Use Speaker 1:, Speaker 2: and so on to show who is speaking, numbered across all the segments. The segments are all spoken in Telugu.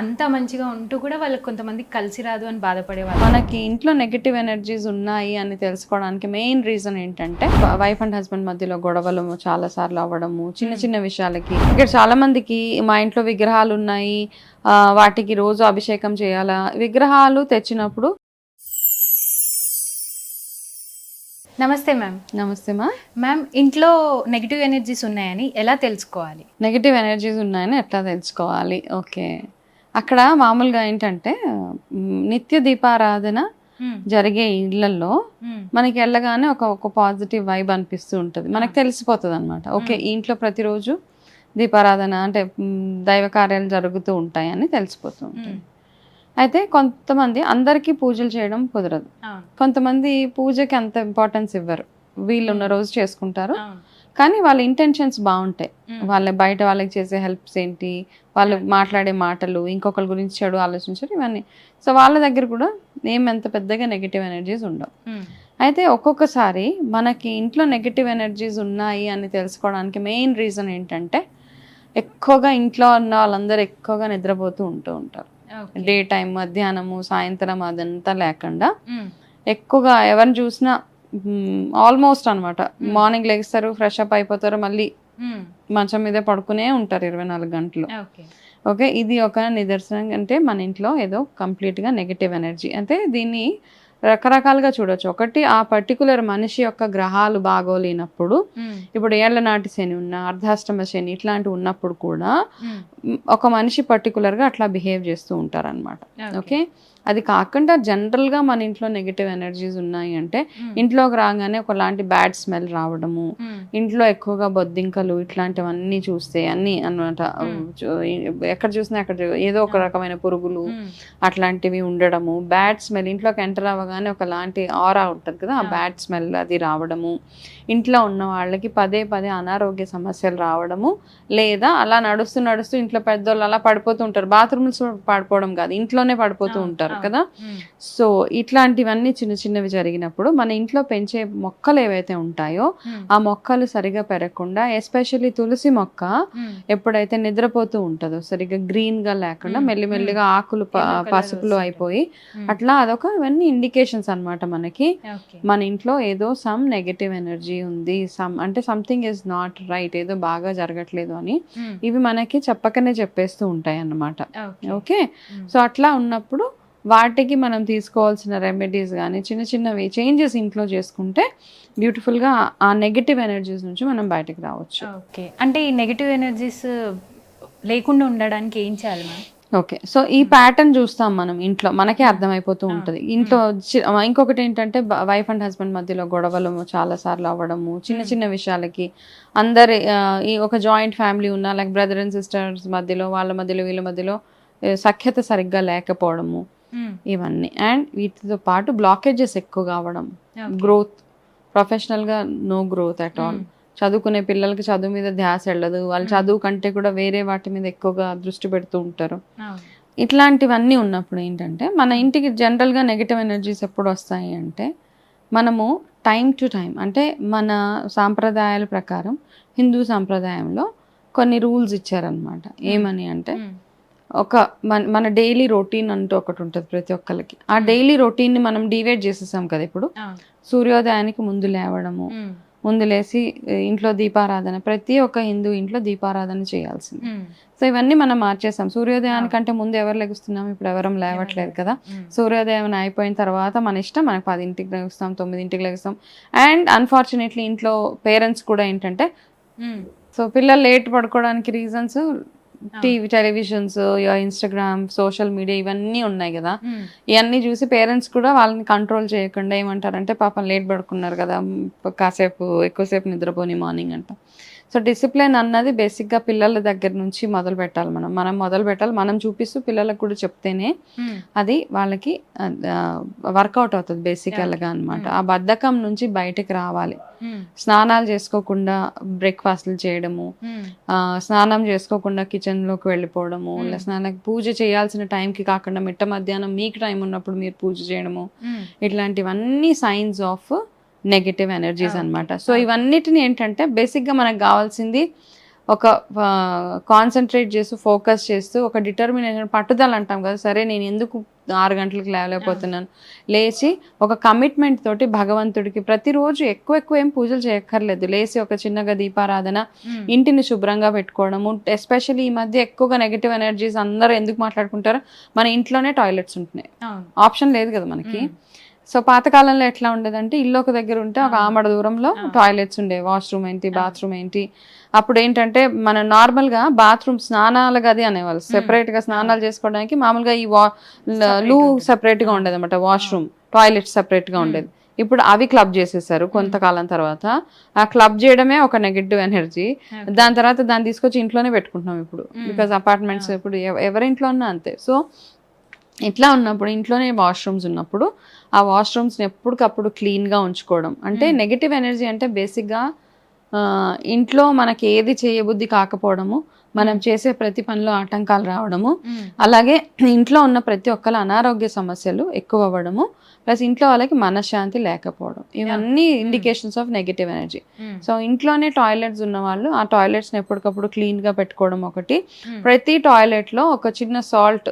Speaker 1: అంత మంచిగా ఉంటూ కూడా వాళ్ళకి కొంతమందికి కలిసి రాదు అని బాధపడేవాళ్ళు.
Speaker 2: మనకి ఇంట్లో నెగటివ్ ఎనర్జీస్ ఉన్నాయి అని తెలుసుకోవడానికి మెయిన్ రీజన్ ఏంటంటే వైఫ్ అండ్ హస్బెండ్ మధ్యలో గొడవలు చాలా సార్లు అవ్వడము చిన్న చిన్న విషయాలకి. ఇక్కడ చాలా మందికి మా ఇంట్లో విగ్రహాలు ఉన్నాయి వాటికి రోజు అభిషేకం చేయాలా? విగ్రహాలు తెచ్చినప్పుడు
Speaker 1: నమస్తే మ్యామ్.
Speaker 2: నమస్తే మా.
Speaker 1: మ్యామ్ ఇంట్లో నెగిటివ్ ఎనర్జీస్ ఉన్నాయని ఎలా తెలుసుకోవాలి?
Speaker 2: నెగిటివ్ ఎనర్జీస్ ఉన్నాయని ఎట్లా తెలుసుకోవాలి? ఓకే. అక్కడ మామూలుగా ఏంటంటే నిత్య దీపారాధన జరిగే ఇళ్ళలో మనకి వెళ్ళగానే ఒక ఒక పాజిటివ్ వైబ్ అనిపిస్తూ ఉంటుంది. మనకు తెలిసిపోతుంది అనమాట ఓకే ఇంట్లో ప్రతిరోజు దీపారాధన అంటే దైవ కార్యాలు జరుగుతూ ఉంటాయని తెలిసిపోతూ ఉంటుంది. అయితే కొంతమంది అందరికీ పూజలు చేయడం కుదరదు. కొంతమంది పూజకి అంత ఇంపార్టెన్స్ ఇవ్వరు. వీళ్ళు ఉన్న రోజు చేసుకుంటారు. కానీ వాళ్ళ ఇంటెన్షన్స్ బాగుంటాయి. వాళ్ళ బయట వాళ్ళకి చేసే హెల్ప్స్ ఏంటి? వాళ్ళు మాట్లాడే మాటలు ఇంకొకరి గురించి చెడు ఆలోచించరు ఇవన్నీ. సో వాళ్ళ దగ్గర కూడా ఏం ఎంత పెద్దగా నెగిటివ్ ఎనర్జీస్ ఉండవు. అయితే ఒక్కొక్కసారి మనకి ఇంట్లో నెగిటివ్ ఎనర్జీస్ ఉన్నాయి అని తెలుసుకోవడానికి మెయిన్ రీజన్ ఏంటంటే ఎక్కువగా ఇంట్లో ఉన్న వాళ్ళందరూ ఎక్కువగా నిద్రపోతూ ఉంటూ ఉంటారు. డే టైం మధ్యాహ్నము సాయంత్రం అదంతా లేకుండా ఎక్కువగా ఎవరిని చూసినా ఆల్మోస్ట్ అన్నమాట. మార్నింగ్ లెగిస్తారు ఫ్రెష్ అప్ అయిపోతారు మళ్ళీ మంచం మీదే పడుకునే ఉంటారు ఇరవై నాలుగు గంటలు.
Speaker 1: ఓకే.
Speaker 2: ఇది ఒక నిదర్శనం అంటే మన ఇంట్లో ఏదో కంప్లీట్గా నెగిటివ్ ఎనర్జీ అంటే దీన్ని రకరకాలుగా చూడొచ్చు. ఒకటి ఆ పర్టికులర్ మనిషి యొక్క గ్రహాలు బాగోలేనప్పుడు ఇప్పుడు ఏళ్ళ నాటి శని ఉన్న అర్ధాష్టమ శని ఇట్లాంటివి ఉన్నప్పుడు కూడా ఒక మనిషి పర్టికులర్గా అట్లా బిహేవ్ చేస్తూ ఉంటారన్నమాట. ఓకే అది కాకుండా జనరల్గా మన ఇంట్లో నెగిటివ్ ఎనర్జీస్ ఉన్నాయి అంటే ఇంట్లోకి రాగానే ఒకలాంటి బ్యాడ్ స్మెల్ రావడము ఇంట్లో ఎక్కువగా బొద్దింకలు ఇట్లాంటివన్నీ చూస్తే అన్ని అన్నమాట. చూ- ఎక్కడ చూసినా అక్కడ ఏదో ఒక రకమైన పురుగులు అట్లాంటివి ఉండడము. బ్యాడ్ స్మెల్ ఇంట్లోకి ఎంటర్ అవ్వగానే ఒకలాంటి ఆరా ఉంటుంది కదా ఆ బ్యాడ్ స్మెల్ అది రావడము. ఇంట్లో ఉన్న వాళ్ళకి పదే పదే అనారోగ్య సమస్యలు రావడము. లేదా అలా నడుస్తూ నడుస్తూ ఇంట్లో పెద్దోళ్ళు అలా పడిపోతూ ఉంటారు. బాత్రూమ్స్ పడిపోవడం కాదు ఇంట్లోనే పడిపోతూ ఉంటారు కదా? సో ఇట్లాంటివన్నీ చిన్న చిన్నవి జరిగినప్పుడు మన ఇంట్లో పెంచే మొక్కలు ఏవైతే ఉంటాయో ఆ మొక్కలు సరిగా పెరగకుండా ఎస్పెషల్లీ తులసి మొక్క ఎప్పుడైతే నిద్రపోతూ ఉంటుందో సరిగ్గా గ్రీన్గా లేకుండా. మెల్లిమెల్లిగా ఆకులు పసుపులో. అయిపోయి అట్లా అదొక ఇవన్నీ ఇండికేషన్స్ అన్నమాట మనకి. మన ఇంట్లో ఏదో సమ్ నెగటివ్ ఎనర్జీ ఉంది సమ్ అంటే సంథింగ్ ఇస్ నాట్ రైట్ ఏదో బాగా జరగట్లేదు అని ఇవి మనకి చెప్పకనే చెప్పేస్తూ ఉంటాయి అన్నమాట ఓకే? సో అట్లా ఉన్నప్పుడు వాటికి మనం తీసుకోవాల్సిన రెమెడీస్ కానీ చిన్న చిన్నవి చేంజెస్ ఇంట్లో చేసుకుంటే బ్యూటిఫుల్గా ఆ నెగటివ్ ఎనర్జీస్ నుంచి మనం బయటకు రావచ్చు.
Speaker 1: ఓకే. అంటే ఈ నెగిటివ్ ఎనర్జీస్ లేకుండా ఉండడానికి ఏం చేయాలి మ్యామ్?
Speaker 2: ఓకే. సో ఈ ప్యాటర్న్ చూస్తాం మనం ఇంట్లో. మనకే అర్థమైపోతూ ఉంటుంది. ఇంట్లో చి- ఇంకొకటి ఏంటంటే వైఫ్ అండ్ హస్బెండ్ మధ్యలో గొడవలు చాలా సార్లు అవ్వడము చిన్న చిన్న విషయాలకి. అందరి ఈ ఒక జాయింట్ ఫ్యామిలీ ఉన్న లైక్ బ్రదర్ అండ్ సిస్టర్స్ మధ్యలో వాళ్ళ మధ్యలో వీళ్ళ మధ్యలో సఖ్యత సరిగ్గా లేకపోవడము. ఇవన్నీ. అండ్ వీటితో పాటు బ్లాకేజెస్ ఎక్కువగా అవ్వడం. గ్రోత్ ప్రొఫెషనల్గా నో గ్రోత్ అట్ ఆల్ చదువుకునే పిల్లలకి చదువు మీద ధ్యాస వెళ్ళదు వాళ్ళు చదువు కంటే కూడా వేరే వాటి మీద ఎక్కువగా దృష్టి పెడుతూ ఉంటారు. ఇట్లాంటివన్నీ ఉన్నప్పుడు ఏంటంటే మన ఇంటికి జనరల్గా నెగిటివ్ ఎనర్జీస్ ఎప్పుడు వస్తాయి అంటే మనము టైం టు టైం అంటే మన సాంప్రదాయాల ప్రకారం హిందూ సాంప్రదాయంలో కొన్ని రూల్స్ ఇచ్చారనమాట ఏమని అంటే ఒక మన మన డైలీ రొటీన్ అంటూ ఒకటి ఉంటుంది ప్రతి ఒక్కరికి ఆ డైలీ రొటీన్ని మనం డివైడ్ చేసేసాం కదా ఇప్పుడు. సూర్యోదయానికి ముందు లేవడము ముందు లేసి ఇంట్లో దీపారాధన ప్రతి ఒక్క హిందూ ఇంట్లో దీపారాధన చేయాల్సింది. సో ఇవన్నీ మనం మార్చేసాం. సూర్యోదయానికంటే ముందు ఎవరు లెగుస్తున్నాం ఇప్పుడు ఎవరం లేవట్లేదు కదా. సూర్యోదయం అయిపోయిన తర్వాత మన ఇష్టం మనకు పదింటికి లెగుస్తాం తొమ్మిదింటికి లెగుస్తాం. అండ్ అన్ఫార్చునేట్లీ ఇంట్లో పేరెంట్స్ కూడా ఏంటంటే సో పిల్లలు లేట్ పడుకోవడానికి reasons TV televisions Instagram social media ఇవన్నీ ఉన్నాయి కదా. ఇవన్నీ చూసి పేరెంట్స్ కూడా వాళ్ళని కంట్రోల్ చేయకుండా ఏమంటారంటే పాపం లేట్ పడుకున్నారు కదా కాసేపు ఎక్కువసేపు నిద్రపోని మార్నింగ్ అంట. సో డిసిప్లిన్ అన్నది బేసిక్గా పిల్లల దగ్గర నుంచి మొదలు పెట్టాలి మనం. మనం మొదలు పెట్టాలి. మనం చూపిస్తూ పిల్లలకు కూడా చెప్తేనే అది వాళ్ళకి వర్కౌట్ అవుతుంది బేసికల్గా అన్నమాట. ఆ బద్ధకం నుంచి బయటకు రావాలి. స్నానాలు చేసుకోకుండా బ్రేక్ఫాస్ట్లు చేయడము స్నానం చేసుకోకుండా కిచెన్లోకి వెళ్ళిపోవడము. లేదా స్నానం పూజ చేయాల్సిన టైంకి కాకుండా మిట్ట మధ్యాహ్నం మీకు టైం ఉన్నప్పుడు మీరు పూజ చేయడము ఇట్లాంటివన్నీ సైన్స్ ఆఫ్ నెగటివ్ ఎనర్జీస్. అన్నమాట సో. ఇవన్నిటిని ఏంటంటే బేసిక్గా మనకు కావాల్సింది ఒక కాన్సన్ట్రేట్ చేస్తూ ఫోకస్ చేస్తూ ఒక డిటర్మినేషన్ పట్టుదల అంటాం కదా సరే నేను ఎందుకు ఆరు గంటలకు లేవలేకపోతున్నాను లేచి ఒక కమిట్మెంట్ తోటి భగవంతుడికి ప్రతిరోజు ఎక్కువ ఎక్కువ ఏం పూజలు చేయక్కర్లేదు లేచి ఒక చిన్నగా దీపారాధన
Speaker 1: మ్మ్.
Speaker 2: ఇంటిని శుభ్రంగా పెట్టుకోవడము ఎస్పెషల్లీ ఈ మధ్య ఎక్కువగా నెగిటివ్ ఎనర్జీస్ అందరూ ఎందుకు మాట్లాడుకుంటారో మన ఇంట్లోనే టాయిలెట్స్ ఉంటున్నాయి ఆప్షన్ లేదు కదా మనకి
Speaker 1: మ్మ్.
Speaker 2: సో పాతకాలంలో ఎట్లా ఉండేదంటే ఇల్లు ఒక దగ్గర ఉంటే ఒక. ఆమడ దూరంలో. టాయిలెట్స్ ఉండేవి వాష్రూమ్ ఏంటి. బాత్రూమ్ ఏంటి అప్పుడు ఏంటంటే మన నార్మల్గా బాత్రూమ్ స్నానాల గది అనేవాళ్ళు సెపరేట్గా స్నానాలు చేసుకోవడానికి మామూలుగా ఈ వా లూ. సెపరేట్గా ఉండేది అనమాట వాష్రూమ్ టాయిలెట్
Speaker 1: సెపరేట్గా.
Speaker 2: ఉండేది ఇప్పుడు అవి క్లబ్ చేసేసారు కొంతకాలం తర్వాత ఆ క్లబ్ చేయడమే ఒక నెగటివ్ ఎనర్జీ. దాని తర్వాత దాన్ని తీసుకొచ్చి ఇంట్లోనే పెట్టుకుంటున్నాం ఇప్పుడు. Because apartments. ఇప్పుడు ఎవ- ఎవరి ఇంట్లో ఉన్నా అంతే సో ఇట్లా ఉన్నప్పుడు ఇంట్లోనే వాష్రూమ్స్ ఉన్నప్పుడు ఆ వాష్రూమ్స్ని ఎప్పటికప్పుడు క్లీన్గా ఉంచుకోవడం అంటే. నెగిటివ్ ఎనర్జీ అంటే బేసిక్గా ఇంట్లో మనకి ఏది చేయబుద్ధి కాకపోవడము మనం చేసే ప్రతి పనిలో ఆటంకాలు రావడము
Speaker 1: మ్మ్.
Speaker 2: అలాగే ఇంట్లో ఉన్న ప్రతి ఒక్కరు అనారోగ్య సమస్యలు ఎక్కువ అవ్వడము ప్లస్ ఇంట్లో వాళ్ళకి మనశ్శాంతి లేకపోవడం ఇవన్నీ indications of negative energy. So ఇంట్లోనే టాయిలెట్స్ ఉన్న వాళ్ళు ఆ టాయిలెట్స్ని ఎప్పటికప్పుడు క్లీన్గా పెట్టుకోవడం ఒకటి
Speaker 1: మ్మ్.
Speaker 2: ప్రతి టాయిలెట్లో ఒక చిన్న సాల్ట్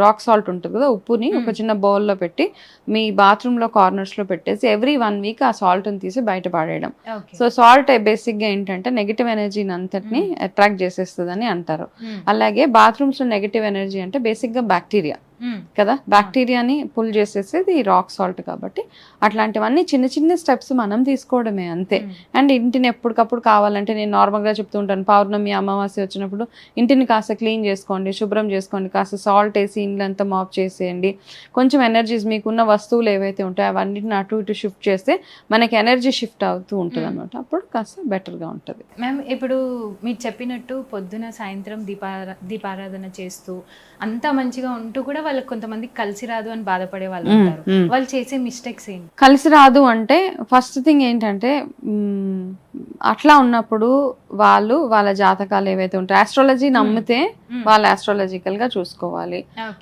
Speaker 2: రాక్ సాల్ట్ ఉంటుంది కదా ఉప్పుని ఒక
Speaker 1: మ్మ్.
Speaker 2: చిన్న బౌల్లో పెట్టి మీ బాత్రూంలో కార్నర్స్లో పెట్టేసి ఎవ్రీ వన్ వీక్ ఆ సాల్ట్ని తీసి బయట పాడేయడం. సో సాల్ట్ బేసిక్గా ఏంటంటే నెగిటివ్ ఎనర్జీని అంతటిని. అట్రాక్ట్ చేసేస్తుందని అంటారు. అలాగే బాత్రూమ్స్లో నెగిటివ్ ఎనర్జీ అంటే బేసిక్గా బ్యాక్టీరియా
Speaker 1: మ్మ్.
Speaker 2: కదా? బ్యాక్టీరియాని పుల్ చేసేసేది రాక్ సాల్ట్ కాబట్టి. అట్లాంటివన్నీ చిన్న చిన్న స్టెప్స్ మనం తీసుకోవడమే అంతే. అండ్ ఇంటిని ఎప్పటికప్పుడు కావాలంటే నేను నార్మల్గా చెప్తూ ఉంటాను. పౌర్ణమి అమావాస్య వచ్చినప్పుడు ఇంటిని కాస్త క్లీన్ చేసుకోండి శుభ్రం చేసుకోండి కాస్త సాల్ట్ వేసి ఇండ్లంతా మాప్ చేసేయండి. కొంచెం ఎనర్జీస్ మీకున్న వస్తువులు ఏవైతే ఉంటాయో అవన్నిటిని అటు ఇటు షిఫ్ట్ చేస్తే మనకి ఎనర్జీ షిఫ్ట్ అవుతూ ఉంటుంది అనమాట అప్పుడు కాస్త బెటర్గా ఉంటుంది.
Speaker 1: మ్యామ్ ఇప్పుడు మీరు చెప్పినట్టు పొద్దున సాయంత్రం దీపారా దీపారాధన చేస్తూ అంతా మంచిగా ఉంటూ కూడా వాళ్ళకి కొంతమంది కలిసి రాదు అని బాధపడే వాళ్ళు ఉంటారు. వాళ్ళు చేసే మిస్టేక్స్ ఏంటి
Speaker 2: కలిసి రాదు అంటే ఫస్ట్ థింగ్ ఏంటంటే అట్లా ఉన్నప్పుడు వాళ్ళు వాళ్ళ జాతకాలు ఏవైతే ఉంటాయి ఆస్ట్రాలజీ నమ్మితే
Speaker 1: మ్మ్.
Speaker 2: వాళ్ళు astrological గా చూసుకోవాలి.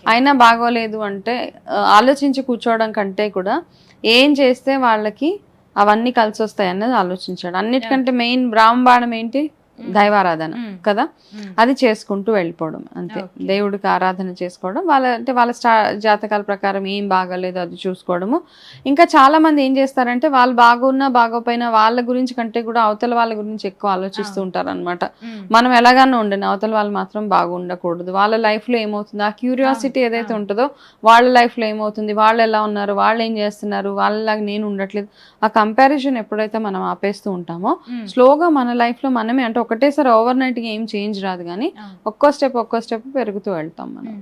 Speaker 2: అయినా బాగోలేదు అంటే ఆలోచించి కూర్చోవడం కంటే కూడా ఏం చేస్తే వాళ్ళకి అవన్నీ కలిసి వస్తాయి అన్నది ఆలోచించాడు అన్నిటికంటే మెయిన్ బ్రాహ్మబాణం ఏంటి. దైవారాధన. కదా. అది చేసుకుంటూ వెళ్ళిపోవడం అంతే. దేవుడికి ఆరాధన చేసుకోవడం వాళ్ళ అంటే వాళ్ళ స్టా జాతకాల ప్రకారం ఏం బాగాలేదు అది చూసుకోవడము ఇంకా చాలా మంది ఏం చేస్తారంటే వాళ్ళు బాగున్నా బాగోపోయినా వాళ్ళ గురించి కంటే కూడా అవతల వాళ్ళ గురించి ఎక్కువ ఆలోచిస్తూ. ఉంటారు అనమాట. మనం ఎలాగన్నా ఉండను అవతల వాళ్ళు మాత్రం బాగుండకూడదు వాళ్ళ life లో ఏమవుతుంది ఆ క్యూరియాసిటీ ఏదైతే. ఉంటుందో వాళ్ళ life లో ఏమవుతుంది వాళ్ళు ఎలా ఉన్నారు వాళ్ళు ఏం చేస్తున్నారు వాళ్ళలాగా నేను ఉండట్లేదు ఆ కంపారిజన్ ఎప్పుడైతే మనం ఆపేస్తూ ఉంటామో. స్లోగా మన life లో మనమే అంటే ఒకటేసారి ఓవర్ నైట్ ఏం చేంజ్ రాదు కానీ. ఒక్కో స్టెప్ ఒక్కో స్టెప్ పెరుగుతూ వెళ్తాం మనం.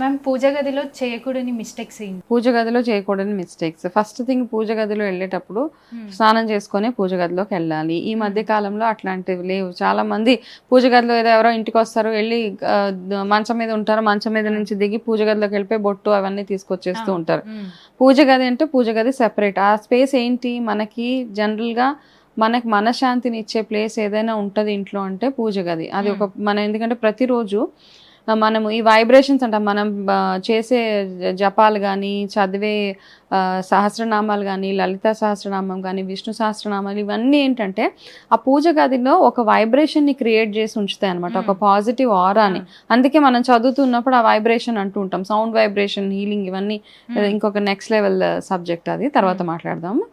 Speaker 1: మ్యామ్ పూజ గదిలో చేయకూడని మిస్టేక్స్ ఏంటి
Speaker 2: పూజ గదిలో చేయకూడని మిస్టేక్స్ ఫస్ట్ థింగ్ పూజ గదిలో వెళ్ళేటప్పుడు. స్నానం చేసుకొని పూజ గదిలోకి వెళ్ళాలి ఈ మధ్య కాలంలో అట్లాంటివి లేవు చాలా మంది పూజ గదిలో ఏదో ఎవరో ఇంటికి వస్తారు వెళ్ళి మంచం మీద ఉంటారు మంచం మీద నుంచి దిగి పూజ గదిలోకి వెళ్ళిపోయి బొట్టు అవన్నీ తీసుకొచ్చేస్తూ. ఉంటారు. పూజ గది అంటే పూజ గది సెపరేట్ ఆ స్పేస్ ఏంటి మనకి జనరల్గా మనకి మనశ్శాంతిని ఇచ్చే ప్లేస్ ఏదైనా ఉంటుంది ఇంట్లో అంటే పూజ గది. అది ఒక మనం ఎందుకంటే ప్రతిరోజు మనము ఈ వైబ్రేషన్స్ అంటాం. మనం చేసే జపాలు కానీ చదివే సహస్రనామాలు కానీ లలిత సహస్రనామం కానీ విష్ణు సహస్రనామాలు ఇవన్నీ ఏంటంటే ఆ పూజ గదిలో ఒక వైబ్రేషన్ని క్రియేట్ చేసి ఉంచుతాయి అనమాట ఒక పాజిటివ్ ఆరాని అందుకే మనం చదువుతున్నప్పుడు ఆ వైబ్రేషన్ అంటూ ఉంటాం. సౌండ్ వైబ్రేషన్ హీలింగ్ ఇవన్నీ. ఇంకొక నెక్స్ట్ లెవెల్ సబ్జెక్ట్ అది. తర్వాత మాట్లాడదాము.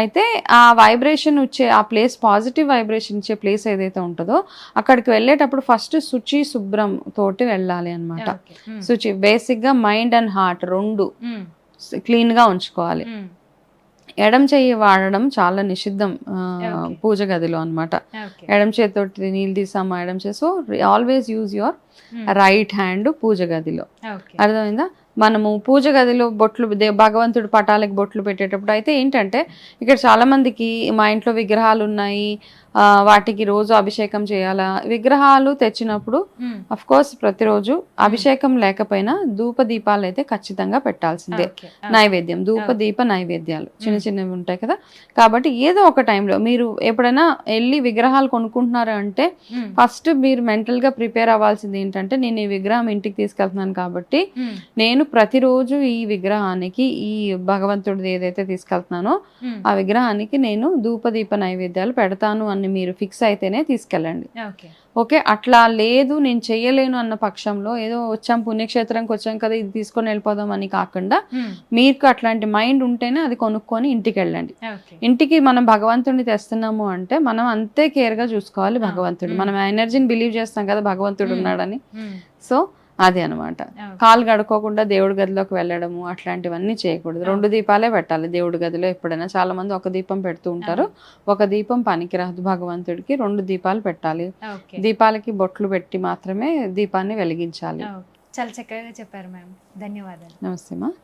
Speaker 2: అయితే ఆ వైబ్రేషన్ వచ్చే ఆ ప్లేస్ పాజిటివ్ వైబ్రేషన్ ఇచ్చే ప్లేస్ ఏదైతే ఉంటుందో అక్కడికి వెళ్ళేటప్పుడు ఫస్ట్ శుచి శుభ్రం తోటి వెళ్ళాలి అనమాట. శుచి బేసిక్గా మైండ్ అండ్ హార్ట్ రెండు. క్లీన్గా ఉంచుకోవాలి. ఎడం చెయ్యి వాడడం చాలా నిషిద్ధం. పూజ గదిలో అన్నమాట
Speaker 1: Okay.
Speaker 2: ఎడం చేతితోటి నీళ్ళు తీసామా ఎడం చేసి so always use your. Right hand పూజ గదిలో. అర్థమైందా మనము పూజ గదిలో బొట్లు దే- భగవంతుడి పటాలకు బొట్లు పెట్టేటప్పుడు అయితే ఏంటంటే ఇక్కడ చాలా మందికి మా ఇంట్లో విగ్రహాలు ఉన్నాయి వాటికి రోజు అభిషేకం చేయాలా విగ్రహాలు తెచ్చినప్పుడు. అఫ్ కోర్స్ ప్రతిరోజు అభిషేకం లేకపోయినా ధూప దీపాలు అయితే ఖచ్చితంగా పెట్టాల్సిందే. నైవేద్యం ధూప దీప నైవేద్యాలు చిన్న చిన్నవి ఉంటాయి కదా కాబట్టి ఏదో ఒక టైంలో మీరు ఎప్పుడైనా వెళ్ళి విగ్రహాలు కొనుక్కుంటున్నారు అంటే. ఫస్ట్ మీరు మెంటల్గా ప్రిపేర్ అవ్వాల్సింది ఏంటంటే నేను ఈ విగ్రహం ఇంటికి తీసుకెళ్తున్నాను కాబట్టి. నేను ప్రతిరోజు ఈ విగ్రహానికి ఈ భగవంతుడిది ఏదైతే తీసుకెళ్తున్నానో. ఆ విగ్రహానికి నేను ధూపదీప నైవేద్యాలు పెడతాను అన్న అని మీరు ఫిక్స్ అయితేనే తీసుకెళ్ళండి
Speaker 1: ఓకే
Speaker 2: అట్లా లేదు నేను చెయ్యలేను అన్న పక్షంలో ఏదో వచ్చాం పుణ్యక్షేత్రంకి వచ్చాం కదా ఇది తీసుకొని వెళ్ళిపోదాం అని కాకుండా. మీకు అట్లాంటి మైండ్ ఉంటేనే అది కొనుక్కొని ఇంటికి వెళ్ళండి ఇంటికి మనం భగవంతుడిని తెస్తున్నాము అంటే మనం అంతే కేర్గా చూసుకోవాలి భగవంతుడు. మనం ఎనర్జీని బిలీవ్ చేస్తాం కదా భగవంతుడు. ఉన్నాడని. సో అది అనమాట. కాలు గడుకోకుండా దేవుడి గదిలోకి వెళ్ళడము అట్లాంటివన్నీ చేయకూడదు. రెండు దీపాలే పెట్టాలి దేవుడి గదిలో ఎప్పుడైనా. చాలా మంది ఒక దీపం పెడుతూ ఉంటారు. ఒక దీపం పనికిరాదు భగవంతుడికి. రెండు దీపాలు పెట్టాలి. దీపాలకి బొట్లు పెట్టి మాత్రమే దీపాన్ని వెలిగించాలి.
Speaker 1: చాలా చక్కగా చెప్పారు మ్యామ్. ధన్యవాదాలు.
Speaker 2: నమస్తే మా